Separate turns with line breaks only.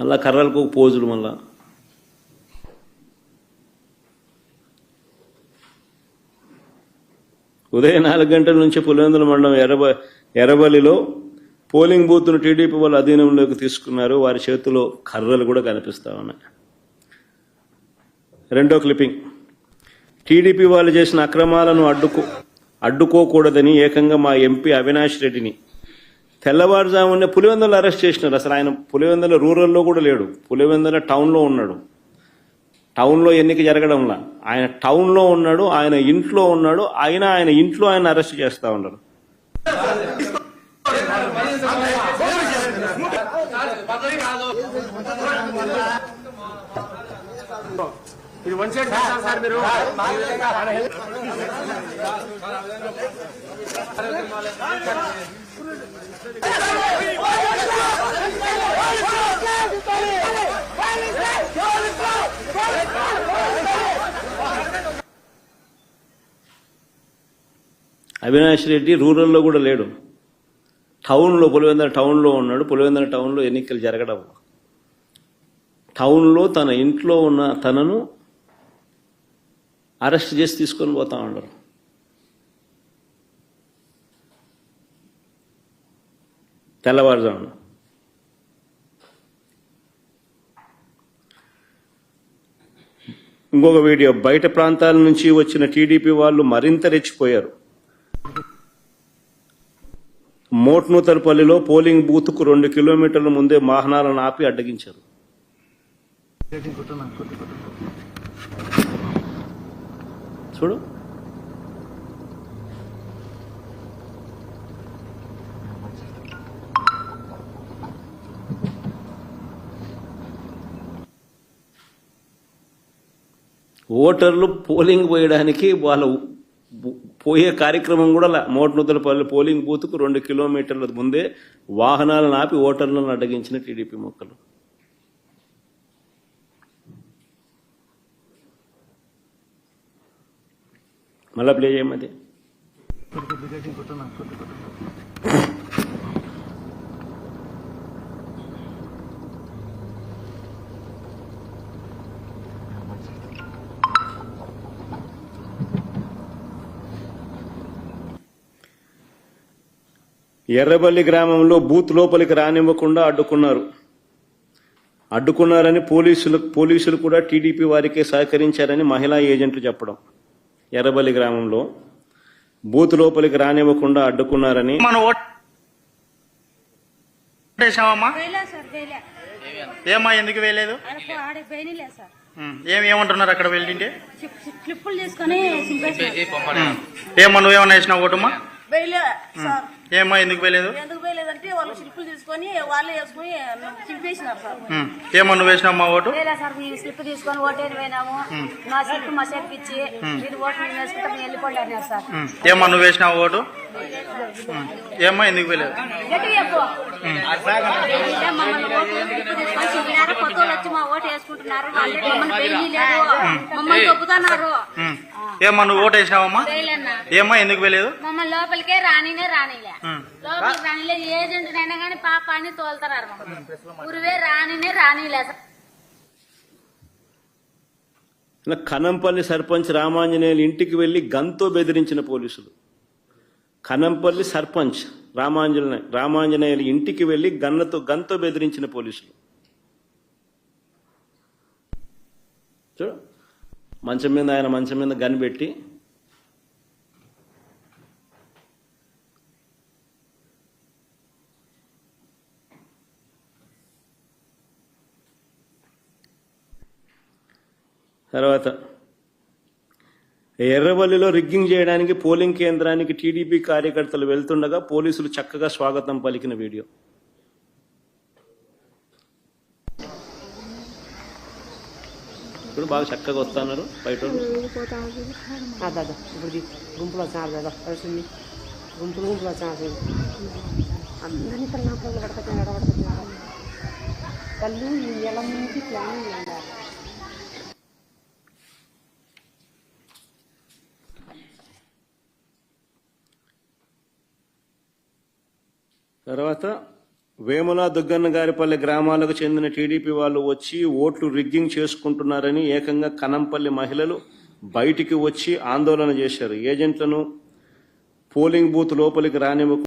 మళ్ళా కర్రలకు పోజులు మళ్ళా. ఉదయం నాలుగు గంటల నుంచి పులివెందుల మండలం ఎర్రబ ఎర్రబల్లిలో పోలింగ్ బూత్ను టీడీపీ వాళ్ళు అధీనంలోకి తీసుకున్నారు. వారి చేతిలో కర్రలు కూడా కనిపిస్తా ఉన్నాయి. రెండో క్లిప్పింగ్. టీడీపీ వాళ్ళు చేసిన అక్రమాలను అడ్డుకో అడ్డుకోకూడదని ఏకంగా మా ఎంపీ అవినాష్ రెడ్డిని తెల్లవారుజామునే పులివెందులు అరెస్ట్ చేసినారు. అసలు ఆయన పులివెందుల రూరల్లో కూడా లేడు. పులివెందుల టౌన్లో ఉన్నాడు. టౌన్లో ఎన్నిక జరగడంలా. ఆయన టౌన్లో ఉన్నాడు ఆయన ఇంట్లో ఉన్నాడు అయినా ఆయన ఇంట్లో ఆయన అరెస్ట్ చేస్తూ ఉన్నారు.
ఇది వన్ సైడ్ సార్ మీరు
అవినాష్ రెడ్డి రూరల్లో కూడా లేడు. టౌన్లో పులివెందర టౌన్లో ఉన్నాడు. పులివెందర టౌన్లో ఎన్నికలు జరగడం. టౌన్లో తన ఇంట్లో ఉన్న తనను అరెస్ట్ చేసి తీసుకొని పోతా ఉన్నారు. తెల్లవారుజామున. ఇంకొక వీడియో. బయట ప్రాంతాల నుంచి వచ్చిన టీడీపీ వాళ్ళు మరింత రెచ్చిపోయారు. మోట్నూతలపల్లిలో పోలింగ్ బూత్కు రెండు కిలోమీటర్ల ముందే వాహనాలను ఆపి అడ్డగించారు. చూడు. ఓటర్లు పోలింగ్ పోయడానికి వాళ్ళ పోయే కార్యక్రమం కూడా మోటనుద్దలపల్లి పోలింగ్ బూత్కు రెండు కిలోమీటర్ల ముందే వాహనాలను ఆపి ఓటర్లను అడ్డగించిన టీడీపీ మొక్కలు. మళ్ళా ప్లే చేయమది ఎర్రబల్లి గ్రామంలో బూత్ లోపలికి రానివ్వకుండా అడ్డుకున్నారు. అడ్డుకున్నారని పోలీసులు పోలీసులు కూడా టీడీపీ వారికే సహకరించారని మహిళా ఏజెంట్లు చెప్పడం. ఎర్రబల్లి గ్రామంలో బూత్ లోపలికి రానివ్వకుండా అడ్డుకున్నారని
ఏమ్మా ఎందుకు వేయలేదు? ఏమంటున్నారు అక్కడ వెళ్ళింటే? నువ్వేమన్నా వేసినావు ఓటమ్మా?
వేయలే సార్.
ఏమ్మా ఎందుకు వేయలేదు
ఎందుకు వేయలేదంటే వాళ్ళు స్లిప్పులు తీసుకొని వాళ్ళే వేసుకొని చింపేసినారు సార్.
ఉమ్, ఏమ్మా నువ్వు వేసినావమ్మా ఓటు?
వేయలే సార్ మేము స్లిప్ తీసుకొని ఓటేని పోయినాము. నా స్లిప్ మా సేపుకి ఇచ్చి మీరు ఓటు మేము వేసుకుంటే మేము వెళ్ళిపోండి అన్నారు సార్.
ఏమ్మా నువ్వు వేసినావు ఓటు? ఏమ్మా ఎందుకు
స్లిప్ కొత్త వాళ్ళు వచ్చి మా ఓటు వేసుకుంటున్నారు. మమ్మల్ని
ఉమ్, ఏమ్మా నువ్వు ఓటు వేసినావమ్మా? ఏమ్మా ఎందుకు
మమ్మల్ని లోపలికే రానినే రానిలే. లోపలికి రానిలే ఏజెంట్ అయినా కానీ పాప అని తోలుతున్నారు మమ్మల్ని ఉరివే రానినే రానిలే
కనంపల్లి సర్పంచ్ రామాంజనేయులు ఇంటికి వెళ్ళి గన్తో బెదిరించిన పోలీసులు. కనంపల్లి సర్పంచ్ రామాంజనే రామాంజనేయులు ఇంటికి వెళ్ళి గన్నతో గన్తో బెదిరించిన పోలీసులు. చూడు. మంచం మీద ఆయన మంచం మీద గన్ పెట్టి తర్వాత ఎర్రవల్లిలో రిగ్గింగ్ చేయడానికి పోలింగ్ కేంద్రానికి టీడీపీ కార్యకర్తలు వెళ్తుండగా పోలీసులు చక్కగా స్వాగతం పలికిన వీడియో. ఇప్పుడు బాగా చక్కగా వస్తున్నారు బయట
ఇప్పుడు. గుంపులో వచ్చాను కదా కలిసింది గుంపులు గుంపులు వచ్చాను అందరినీ ఇక్కడ నా పిల్లలు పడకొచ్చాను ఎడబడుతున్నాను కళ్ళు ఎలా ముందు ప్లాన్ ఉండాలి
తర్వాత వేముల దుగ్గన్న గారిపల్లి గ్రామాలకు చెందిన టీడీపీ వాళ్ళు వచ్చి ఓట్లు రిగ్గింగ్ చేసుకుంటున్నారని ఏకంగా కనంపల్లి మహిళలు బయటికి వచ్చి ఆందోళన చేశారు. ఏజెంట్లను పోలింగ్ బూత్ లోపలికి రానివ్వకుండా